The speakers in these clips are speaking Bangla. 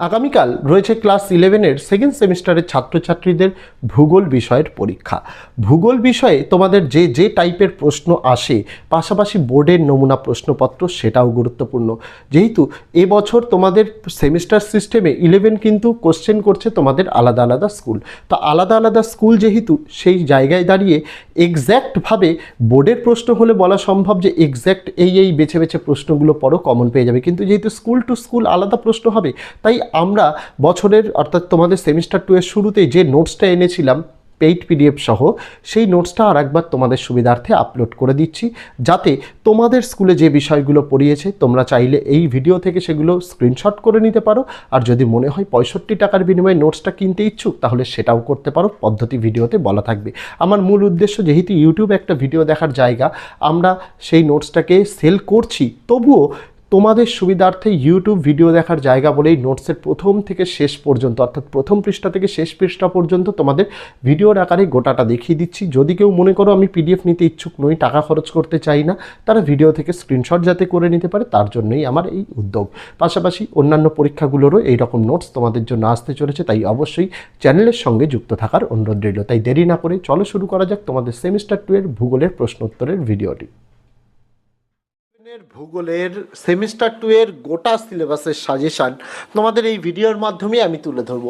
আগামীকাল রয়েছে ক্লাস ইলেভেনের সেকেন্ড সেমিস্টারের ছাত্রছাত্রীদের ভূগোল বিষয়ের পরীক্ষা। ভূগোল বিষয়ে তোমাদের যে যে টাইপের প্রশ্ন আসে, পাশাপাশি বোর্ডের নমুনা প্রশ্নপত্র সেটাও গুরুত্বপূর্ণ। যেহেতু এবছর তোমাদের সেমিস্টার সিস্টেমে ইলেভেন কিন্তু কোশ্চেন করছে তোমাদের আলাদা আলাদা স্কুল তো আলাদা আলাদা স্কুল যেহেতু, সেই জায়গায় দাঁড়িয়ে এক্স্যাক্টভাবে বোর্ডের প্রশ্ন হলে বলা সম্ভব যে এক্স্যাক্ট এই এই বেছে বেছে প্রশ্নগুলো পড়ো কমন পেয়ে যাবে। কিন্তু যেহেতু স্কুল টু স্কুল আলাদা প্রশ্ন হবে, তাই আমরা বছরের, অর্থাৎ তোমাদের সেমিস্টার টু এর শুরুতেই যে নোটসটা এনেছিলাম পেইড পিডিএফ সহ, সেই নোটসটা আর একবার তোমাদের সুবিধার্থে আপলোড করে দিচ্ছি। যাতে তোমাদের স্কুলে যে বিষয়গুলো পড়িয়েছে, তোমরা চাইলে এই ভিডিও থেকে সেগুলো স্ক্রিনশট করে নিতে পারো। আর যদি মনে হয় পঁয়ষট্টি টাকার বিনিময়ে নোটসটা কিনতে ইচ্ছুক, তাহলে সেটাও করতে পারো। পদ্ধতি ভিডিওতে বলা থাকবে। আমার মূল উদ্দেশ্য, যেহেতু ইউটিউব একটা ভিডিও দেখার জায়গা, আমরা সেই নোটসটাকে সেল করছি। তবুও তোমাদের সুবিধার্থে ইউটিউব ভিডিও দেখার জায়গা বলেই নোটসের প্রথম থেকে শেষ পর্যন্ত, অর্থাৎ প্রথম পৃষ্ঠা থেকে শেষ পৃষ্ঠা পর্যন্ত তোমাদের ভিডিওর আকারে গোটাটা দেখিয়ে দিচ্ছি। যদি কেউ মনে করো আমি পিডিএফ নিতে ইচ্ছুক নই, টাকা খরচ করতে চাই না, তারা ভিডিও থেকে স্ক্রিনশট যাতে করে নিতে পারে, তার জন্যই আমার এই উদ্যোগ। পাশাপাশি অন্যান্য পরীক্ষাগুলোরও এই রকম নোটস তোমাদের জন্য আসতে চলেছে, তাই অবশ্যই চ্যানেলের সঙ্গে যুক্ত থাকার অনুরোধ রইল। তাই দেরি না করে চলো শুরু করা যাক তোমাদের সেমিস্টার টু এর ভূগোলের প্রশ্নোত্তরের ভিডিওটি ভূগোলের সেমিস্টার টু এর গোটা সিলেবাসের সাজেশান তোমাদের এই ভিডিওর মাধ্যমে আমি তুলে ধরব।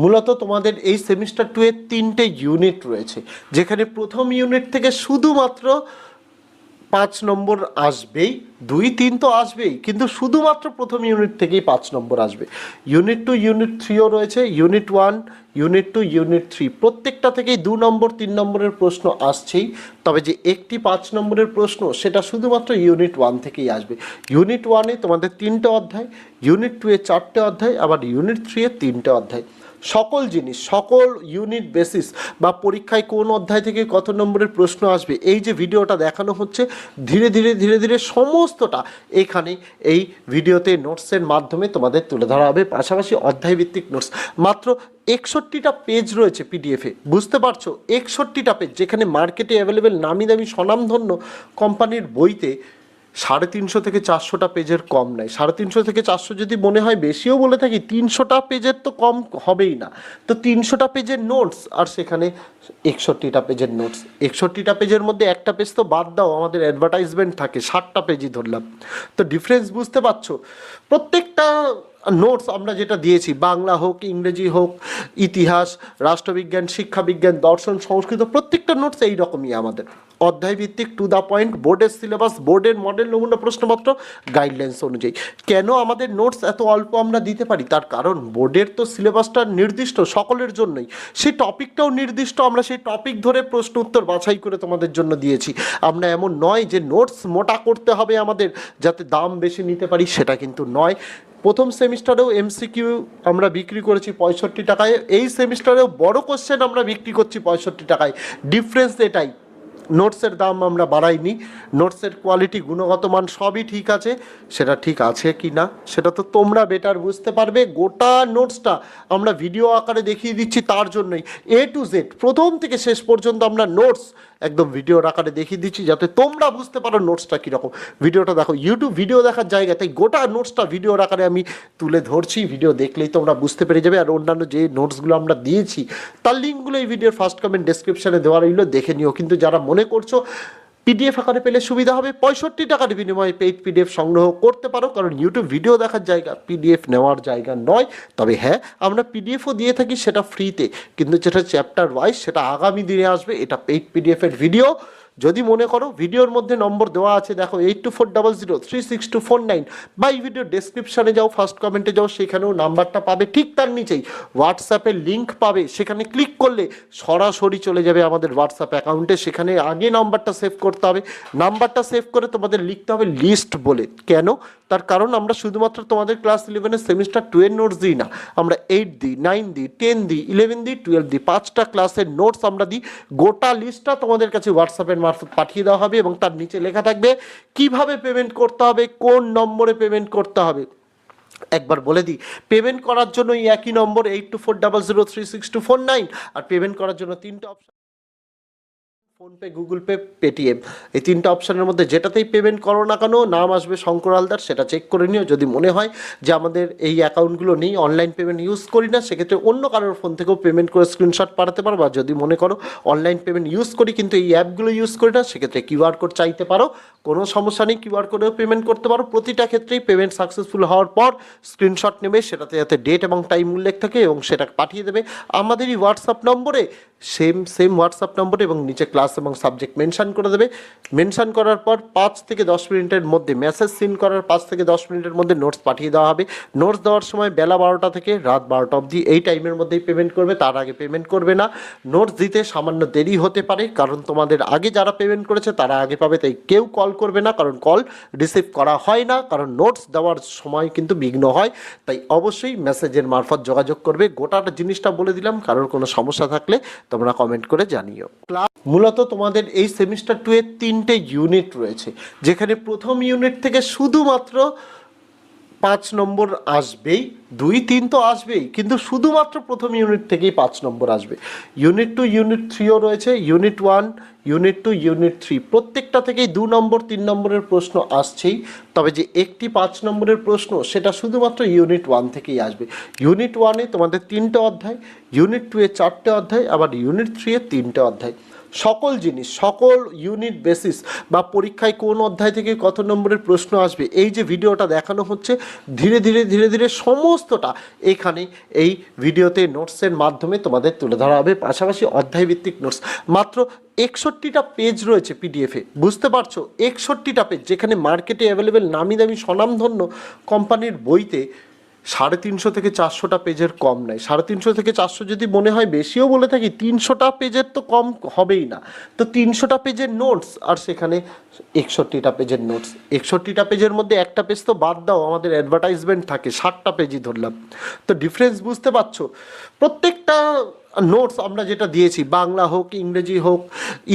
মূলত তোমাদের এই সেমিস্টার টু এর তিনটে ইউনিট রয়েছে, যেখানে প্রথম ইউনিট থেকে শুধুমাত্র পাঁচ নম্বর আসবেই, দুই, তিন তো আসবেই, কিন্তু শুধুমাত্র প্রথম ইউনিট থেকেই পাঁচ নম্বর আসবে। ইউনিট টু ইউনিট থ্রিও রয়েছে unit one unit two unit three প্রত্যেকটা থেকেই দু নম্বর, তিন নম্বরের প্রশ্ন আসছেই, তবে যে একটি পাঁচ নম্বরের প্রশ্ন, সেটা শুধুমাত্র ইউনিট ওয়ান থেকেই আসবে। ইউনিট ওয়ানে তোমাদের তিনটে অধ্যায় ইউনিট টু এ চারটে অধ্যায়, আবার ইউনিট থ্রি এ তিনটে অধ্যায়। সকল জিনিস, সকল ইউনিট বেসিস বা পরীক্ষায় কোন অধ্যায় থেকে কত নম্বরের প্রশ্ন আসবে, এই যে ভিডিওটা দেখানো হচ্ছে, ধীরে ধীরে ধীরে ধীরে সমস্তটা এখানে এই ভিডিওতে নোটসের মাধ্যমে তোমাদের তুলে ধরা হবে, পাশাপাশি অধ্যায়ভিত্তিক নোটস মাত্র একষট্টিটা পেজ রয়েছে পিডিএফে বুঝতে পারছ? একষট্টিটা পেজ যেখানে মার্কেটে অ্যাভেলেবেল নামি দামি স্বনামধন্য কোম্পানির বইতে সাড়ে তিনশো থেকে চারশোটা পেজের কম নাই। সাড়ে তিনশো থেকে চারশো যদি মনে হয় বেশিও বলে থাকি, তিনশোটা পেজের তো কম হবেই না। তো তিনশোটা পেজের নোটস, আর সেখানে একষট্টিটা পেজের নোটস। একষট্টিটা পেজের মধ্যে একটা পেজ তো বাদ দাও, আমাদের অ্যাডভার্টাইজমেন্ট থাকে, ষাটটা পেজই ধরলাম। তো ডিফারেন্স বুঝতে পারছ? প্রত্যেকটা নোটস আমরা যেটা দিয়েছি, বাংলা হোক, ইংরেজি হোক, ইতিহাস, রাষ্ট্রবিজ্ঞান, শিক্ষাবিজ্ঞান, দর্শন, সংস্কৃত, প্রত্যেকটা নোটস এই রকমই আমাদের। অধ্যায় ভিত্তিক টু দ্য পয়েন্ট বোর্ডের সিলেবাস বোর্ডের মডেল নমুনা প্রশ্নপত্র গাইডলাইন্স অনুযায়ী। কেন আমাদের নোটস এত অল্প আমরা দিতে পারি? তার কারণ বোর্ডের তো সিলেবাসটা নির্দিষ্ট সকলের জন্যই। সেই টপিকটাও নির্দিষ্ট, আমরা সেই টপিক ধরে প্রশ্ন উত্তর বাছাই করে তোমাদের জন্য দিয়েছি। আমরা এমন নয় যে নোটস মোটা করতে হবে আমাদের, যাতে দাম বেশি নিতে পারি, সেটা কিন্তু নয়। প্রথম সেমিস্টারেও এমসিকিউ আমরা বিক্রি করেছি পঁয়ষট্টি টাকায়, এই সেমিস্টারেও বড় কোশ্চেন আমরা বিক্রি করছি পঁয়ষট্টি টাকায়। ডিফারেন্স এটাই। নোটসের দাম আমরা বাড়াইনি। নোটসের কোয়ালিটি গুণগত মান সবই ঠিক আছে। সেটা ঠিক আছে কি না, সেটা তো তোমরা বেটার বুঝতে পারবে। গোটা নোটসটা আমরা ভিডিও আকারে দেখিয়ে দিচ্ছি তার জন্যই। এ টু জেড প্রথম থেকে শেষ পর্যন্ত আমরা নোটস একদম ভিডিওর আকারে দেখিয়ে দিচ্ছি যাতে তোমরা বুঝতে পারো নোটসটা কীরকম। ভিডিওটা দেখো ইউটিউব ভিডিও দেখার জায়গা, তাই গোটা নোটসটা ভিডিওর আকারে আমি তুলে ধরছি। ভিডিও দেখলেই তোমরা বুঝতে পেরে যাবে। আর অন্যান্য যে নোটসগুলো আমরা দিয়েছি, তার লিঙ্কগুলো এই ভিডিওর ফার্স্ট কমেন্ট ডেসক্রিপশানে দেওয়া রইল, দেখে নিও। কিন্তু যারা মনে করছ পিডিএফ আকারে পেলে সুবিধা হবে। পঁয়ষট্টি টাকার বিনিময়ে পেইড পিডিএফ সংগ্রহ করতে পারো, কারণ ইউটিউব ভিডিও দেখার জায়গা পিডিএফ নেওয়ার জায়গা নয়। তবে হ্যাঁ আমরা পিডিএফও দিয়ে থাকি সেটা ফ্রিতে কিন্তু যেটা চ্যাপ্টার ওয়াইজ সেটা আগামী দিনে আসবে, এটা পেইড পিডিএফের ভিডিও যদি মনে করো ভিডিওর মধ্যে নম্বর দেওয়া আছে, দেখো eight two four double zero three six two four nine বা এই ভিডিও ডেসক্রিপশানে যাও ফার্স্ট কমেন্টে যাও, সেখানেও নাম্বারটা পাবে, ঠিক তার নিচেই হোয়াটসঅ্যাপের লিঙ্ক পাবে, সেখানে ক্লিক করলে সরাসরি চলে যাবে আমাদের হোয়াটসঅ্যাপ অ্যাকাউন্টে সেখানে আগে নাম্বারটা সেভ করতে হবে। নাম্বারটা সেভ করে তোমাদের লিখতে হবে লিস্ট বলে। কেন? তার কারণ আমরা শুধুমাত্র তোমাদের ক্লাস ইলেভেনের সেমিস্টার টু এর নোটস দিই না। আমরা এইট দিই নাইন দিই টেন দিই ইলেভেন দিই টুয়েলভ দিই। পাঁচটা ক্লাসের নোটস আমরা দিই। গোটা লিস্টটা তোমাদের কাছে হোয়াটসঅ্যাপের মারফত পাঠিয়ে দেওয়া হবে এবং তার নিচে লেখা থাকবে, কীভাবে পেমেন্ট করতে হবে, কোন নম্বরে পেমেন্ট করতে হবে। একবার বলে দিই পেমেন্ট করার জন্য এই একই নম্বর eight two four double zero three six two four nine আর পেমেন্ট করার জন্য তিনটা option PhonePe Google Pay Paytm এই তিনটা অপশানের মধ্যে যেটাতেই পেমেন্ট করো না কেন, নাম আসবে শঙ্কর হালদার, সেটা চেক করে নিও। যদি মনে হয় যে আমাদের এই অ্যাকাউন্টগুলো নেই অনলাইন পেমেন্ট ইউজ করি না, সেক্ষেত্রে অন্য কারোর ফোন থেকেও পেমেন্ট করে স্ক্রিনশট পাঠাতে পারো। বা যদি মনে করো অনলাইন পেমেন্ট ইউজ করি, কিন্তু এই অ্যাপগুলো ইউজ করি না, সেক্ষেত্রে কিউআর কোড চাইতে পারো। কোনো সমস্যা নেই কিউআর কোডেও পেমেন্ট করতে পারো। প্রতিটা ক্ষেত্রেই পেমেন্ট সাকসেসফুল হওয়ার পর স্ক্রিনশট নেবে, সেটাতে যাতে ডেট এবং টাইম উল্লেখ থাকে এবং সেটা পাঠিয়ে দেবে। আমাদেরই হোয়াটসঅ্যাপ নম্বরে সেম সেম হোয়াটসঅ্যাপ নম্বরে এবং নিচে ক্লাস এবং সাবজেক্ট মেনশন করে দেবে। মেনশন করার পর পাঁচ থেকে দশ মিনিটের মধ্যে মেসেজ সিন করার পাঁচ থেকে দশ মিনিটের মধ্যে নোটস পাঠিয়ে দেওয়া হবে। নোটস দেওয়ার সময় বেলা বারোটা থেকে রাত বারোটা অবধি এই টাইমের মধ্যেই পেমেন্ট করবে, তার আগে পেমেন্ট করবে না। নোটস দিতে সামান্য দেরি হতে পারে, কারণ তোমাদের আগে যারা পেমেন্ট করেছে তারা আগে পাবে, তাই কেউ কল করবে না, কারণ কল রিসিভ করা হয় না, কারণ নোটস দেওয়ার সময় কিন্তু বিঘ্ন হয়। তাই অবশ্যই মেসেজের মারফত যোগাযোগ করবে। গোটাটা জিনিসটা বলে দিলাম, কারোর কোনো সমস্যা থাকলে তোমরা কমেন্ট করে জানিও। ক্লাস মূলত তোমাদের এই সেমিস্টার টু এর তিনটে ইউনিট রয়েছে, যেখানে প্রথম ইউনিট থেকে শুধুমাত্র পাঁচ নম্বর আসবেই, দুই, তিন তো আসবেই, কিন্তু শুধুমাত্র প্রথম ইউনিট থেকেই পাঁচ নম্বর আসবে। ইউনিট টু ইউনিট থ্রিও রয়েছে unit one unit two unit three প্রত্যেকটা থেকেই দু নম্বর, তিন নম্বরের প্রশ্ন আসছেই, তবে যে একটি পাঁচ নম্বরের প্রশ্ন, সেটা শুধুমাত্র ইউনিট ওয়ান থেকেই আসবে। ইউনিট ওয়ানে তোমাদের তিনটে অধ্যায় ইউনিট টু এ চারটে অধ্যায়, আবার ইউনিট থ্রি এ তিনটে অধ্যায়। সকল জিনিস, সকল ইউনিট বেসিস বা পরীক্ষায় কোন অধ্যায় থেকে কত নম্বরের প্রশ্ন আসবে, এই যে ভিডিওটা দেখানো হচ্ছে, ধীরে ধীরে ধীরে ধীরে সমস্তটা এখানে এই ভিডিওতে নোটসের মাধ্যমে তোমাদের তুলে ধরা হবে, পাশাপাশি অধ্যায়ভিত্তিক নোটস মাত্র একষট্টিটা পেজ রয়েছে পিডিএফে বুঝতে পারছ? একষট্টিটা পেজ যেখানে মার্কেটে অ্যাভেলেবেল নামি দামি স্বনামধন্য কোম্পানির বইতে সাড়ে তিনশো থেকে চারশোটা পেজের কম নাই। সাড়ে তিনশো থেকে চারশো যদি মনে হয় বেশিও বলে থাকি, তিনশোটা পেজের তো কম হবেই না। তো তিনশোটা পেজের নোটস, আর সেখানে একষট্টিটা পেজের নোটস। একষট্টিটা পেজের মধ্যে একটা পেজ তো বাদ দাও, আমাদের অ্যাডভার্টাইজমেন্ট থাকে, ষাটটা পেজই ধরলাম। তো ডিফারেন্স বুঝতে পারছ? প্রত্যেকটা নোটস আমরা যেটা দিয়েছি, বাংলা হোক, ইংরেজি হোক,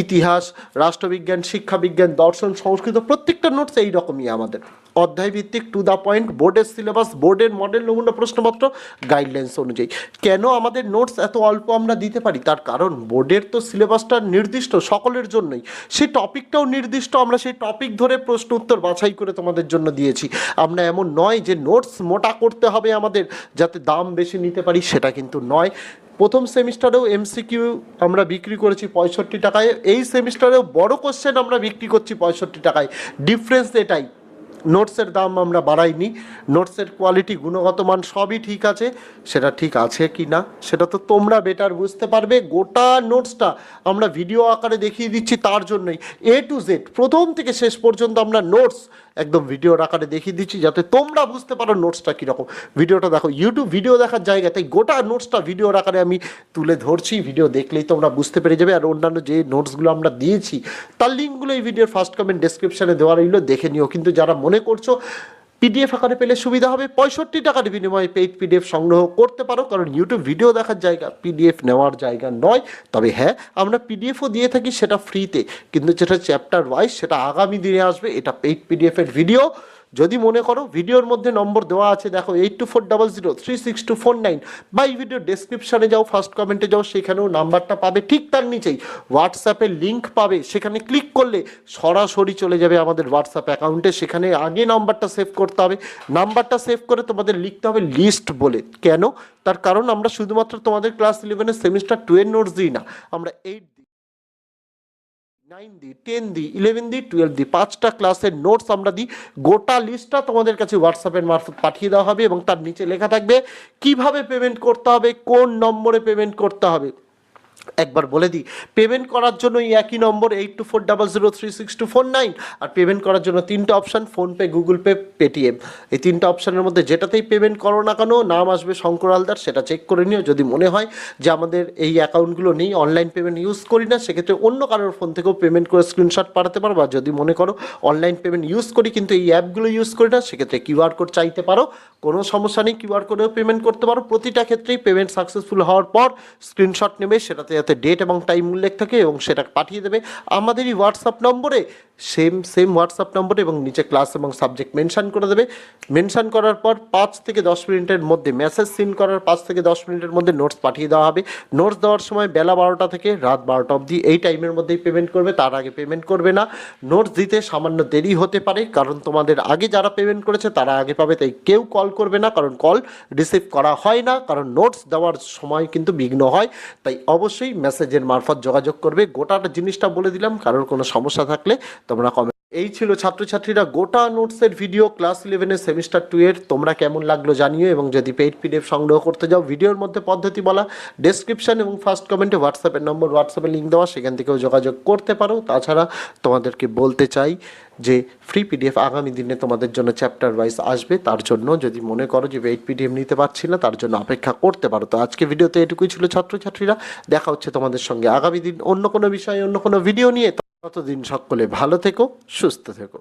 ইতিহাস, রাষ্ট্রবিজ্ঞান, শিক্ষাবিজ্ঞান, দর্শন, সংস্কৃত, প্রত্যেকটা নোটস এই রকমই আমাদের। অধ্যায় ভিত্তিক টু দ্য পয়েন্ট বোর্ডের সিলেবাস বোর্ডের মডেল নমুনা, প্রশ্নপত্র গাইডলাইন্স অনুযায়ী। কেন আমাদের নোটস এত অল্প আমরা দিতে পারি? তার কারণ বোর্ডের তো সিলেবাসটা নির্দিষ্ট সকলের জন্যই। সেই টপিকটাও নির্দিষ্ট, আমরা সেই টপিক ধরে প্রশ্ন উত্তর বাছাই করে তোমাদের জন্য দিয়েছি। আমরা এমন নয় যে নোটস মোটা করতে হবে আমাদের, যাতে দাম বেশি নিতে পারি, সেটা কিন্তু নয়। প্রথম সেমিস্টারেও এমসিকিউ আমরা বিক্রি করেছি পঁয়ষট্টি টাকায়, এই সেমিস্টারেও বড় কোশ্চেন আমরা বিক্রি করছি পঁয়ষট্টি টাকায়। ডিফারেন্স এটাই। নোটসের দাম আমরা বাড়াইনি, নোটসের কোয়ালিটি গুণগত মান সবই ঠিক আছে, সেটা ঠিক আছে কি না, সেটা তো তোমরা বেটার বুঝতে পারবে। গোটা নোটসটা আমরা ভিডিও আকারে দেখিয়ে দিচ্ছি তার জন্যই এ টু জেড প্রথম থেকে শেষ পর্যন্ত আমরা নোটস একদম ভিডিওর আকারে দেখিয়ে দিচ্ছি যাতে তোমরা বুঝতে পারো নোটসটা কীরকম। ভিডিওটা দেখো ইউটিউব ভিডিও দেখার জায়গা, তাই গোটা নোটসটা ভিডিওর আকারে আমি তুলে ধরছি। ভিডিও দেখলেই তোমরা বুঝতে পেরে যাবে। আর অন্যান্য যে নোটসগুলো আমরা দিয়েছি, তার লিঙ্কগুলো এই ভিডিওর ফার্স্ট কমেন্ট ডেসক্রিপশানে দেওয়া রইল, দেখে নিও। কিন্তু যারা মনে করছ পিডিএফ আকারে পেলে সুবিধা হবে। পঁয়ষট্টি টাকার বিনিময়ে পেইড পিডিএফ সংগ্রহ করতে পারো, কারণ ইউটিউব ভিডিও দেখার জায়গা পিডিএফ নেওয়ার জায়গা নয়। তবে হ্যাঁ আমরা পিডিএফও দিয়ে থাকি সেটা ফ্রিতে কিন্তু যেটা চ্যাপ্টার ওয়াইজ সেটা আগামী দিনে আসবে, এটা পেইড পিডিএফের ভিডিও যদি মনে করো ভিডিওর মধ্যে নম্বর দেওয়া আছে, দেখো eight two four double zero three six two four nine বা এই ভিডিও ডেসক্রিপশানে যাও ফার্স্ট কমেন্টে যাও, সেখানেও নাম্বারটা পাবে, ঠিক তার নিচেই হোয়াটসঅ্যাপের লিঙ্ক পাবে, সেখানে ক্লিক করলে সরাসরি চলে যাবে আমাদের হোয়াটসঅ্যাপ অ্যাকাউন্টে সেখানে আগে নাম্বারটা সেভ করতে হবে। নাম্বারটা সেভ করে তোমাদের লিখতে হবে লিস্ট বলে। কেন? তার কারণ আমরা শুধুমাত্র তোমাদের ক্লাস ইলেভেনের সেমিস্টার টু এর নোটস দিই না, আমরা এইট নাইন দি টেন দি ইলেভেন দি টুয়েলভ দি পাঁচটা ক্লাসের নোটস আমরা দিই। গোটা লিস্টটা তোমাদের কাছে হোয়াটসঅ্যাপের মারফত পাঠিয়ে দেওয়া হবে এবং তার নিচে লেখা থাকবে, কীভাবে পেমেন্ট করতে হবে, কোন নম্বরে পেমেন্ট করতে হবে। একবার বলে দিই পেমেন্ট করার জন্য এই একই নম্বর eight two four double zero three six two four nine আর পেমেন্ট করার জন্য তিনটে option PhonePe Google Pay Paytm এই তিনটে অপশানের মধ্যে যেটাতেই পেমেন্ট করো না কেন, নাম আসবে শঙ্কর হালদার, সেটা চেক করে নিও। যদি মনে হয় যে আমাদের এই অ্যাকাউন্টগুলো নেই অনলাইন পেমেন্ট ইউজ করি না, সেক্ষেত্রে অন্য কারোর ফোন থেকেও পেমেন্ট করে স্ক্রিনশট পাঠাতে পারো বা যদি মনে করো অনলাইন পেমেন্ট ইউজ করি, কিন্তু এই অ্যাপগুলো ইউজ করি না, সেক্ষেত্রে কিউআর কোড চাইতে পারো। কোনো সমস্যা নেই কিউআর কোডেও পেমেন্ট করতে পারো। প্রতিটা ক্ষেত্রেই পেমেন্ট সাকসেসফুল হওয়ার পর স্ক্রিনশট নেবে, সেটাতে যাতে ডেট এবং টাইম উল্লেখ থাকে এবং সেটা পাঠিয়ে দেবে। আমাদেরই হোয়াটসঅ্যাপ নম্বরে সেম সেম হোয়াটসঅ্যাপ নম্বর এবং নিচে ক্লাস এবং সাবজেক্ট মেনশন করে দেবে। মেনশান করার পর পাঁচ থেকে দশ মিনিটের মধ্যে মেসেজ সিন করার পাঁচ থেকে দশ মিনিটের মধ্যে নোটস পাঠিয়ে দেওয়া হবে। নোটস দেওয়ার সময় বেলা বারোটা থেকে রাত বারোটা অবধি এই টাইমের মধ্যেই পেমেন্ট করবে, তার আগে পেমেন্ট করবে না। নোটস দিতে সামান্য দেরি হতে পারে, কারণ তোমাদের আগে যারা পেমেন্ট করেছে তারা আগে পাবে, তাই কেউ কল করবে না, কারণ কল রিসিভ করা হয় না, কারণ নোটস দেওয়ার সময় কিন্তু বিঘ্ন হয়। তাই অবশ্যই মেসেজের মারফত যোগাযোগ করবে। গোটাটা জিনিসটা বলে দিলাম, কারোর কোনো সমস্যা থাকলে তোমরা কমেন্ট এই ছিল ছাত্রছাত্রীরা গোটা নোটসের ভিডিও ক্লাস ইলেভেনের সেমিস্টার টু এর। তোমরা কেমন লাগল জানিও এবং যদি পেইড পিডিএফ সংগ্রহ করতে যাও ভিডিওর মধ্যে পদ্ধতি বলা ডেসক্রিপশন এবং ফার্স্ট কমেন্টে হোয়াটসঅ্যাপের নম্বর হোয়াটসঅ্যাপে লিঙ্ক দেওয়া, সেখান থেকেও যোগাযোগ করতে পারো। তাছাড়া তোমাদেরকে বলতে চাই যে ফ্রি পিডিএফ আগামী দিনে তোমাদের জন্য চ্যাপ্টার ওয়াইজ আসবে। তার জন্য যদি মনে করো যে পেইড পিডিএফ নিতে পারছি না, তার জন্য অপেক্ষা করতে পারো। তো আজকে ভিডিওতে এটুকুই ছিল ছাত্রছাত্রীরা। দেখা হচ্ছে তোমাদের সঙ্গে আগামী দিন অন্য কোনো বিষয়ে, অন্য কোনো ভিডিও নিয়ে। ততদিন সকলে ভালো থেকো সুস্থ থেকো।